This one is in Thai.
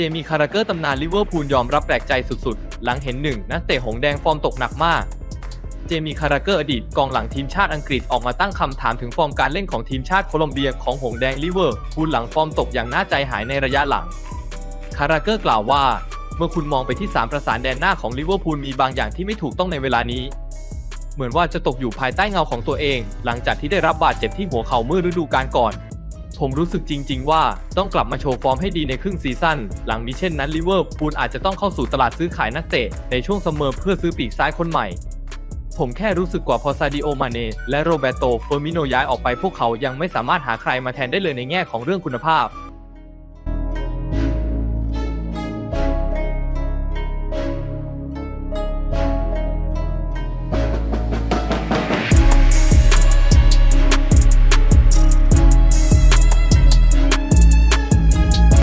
เจมี่คาราเกอร์ตำนานลิเวอร์พูลยอมรับแปลกใจสุดๆ หลังเห็นหนึ่งนักเตะหงแดงฟอร์มตกหนักมาก เจมี่คาราเกอร์อดีตกองหลังทีมชาติอังกฤษออกมาตั้งคำถามถึงฟอร์มการเล่นของทีมชาติโคลอมเบียของหงแดงลิเวอร์พูลหลังฟอร์มตกอย่างน่าใจหายในระยะหลัง คาราเกอร์กล่าวว่า เมื่อคุณมองไปที่สามประสานแดนหน้าของลิเวอร์พูลมีบางอย่างที่ไม่ถูกต้องในเวลานี้ เหมือนว่าจะตกอยู่ภายใต้เงาของตัวเอง หลังจากที่ได้รับบาดเจ็บที่หัวเข่าเมื่อฤดูกาลก่อน ผมรู้สึกจริง ๆ ว่าต้องกลับมาโชว์ฟอร์มให้ดีในครึ่งซีซั่น หลังมิเช่นนั้นลิเวอร์พูลอาจจะต้องเข้าสู่ตลาดซื้อขายนักเตะในช่วงเสมอเพื่อซื้อปีกซ้ายคนใหม่ผมแค่รู้สึกกว่าพอซาดิโอมาเนและโรเบโตเฟอร์มิโนย้ายออกไปพวกเขายังไม่สามารถหาใครมาแทนได้เลยในแง่ของเรื่องคุณภาพ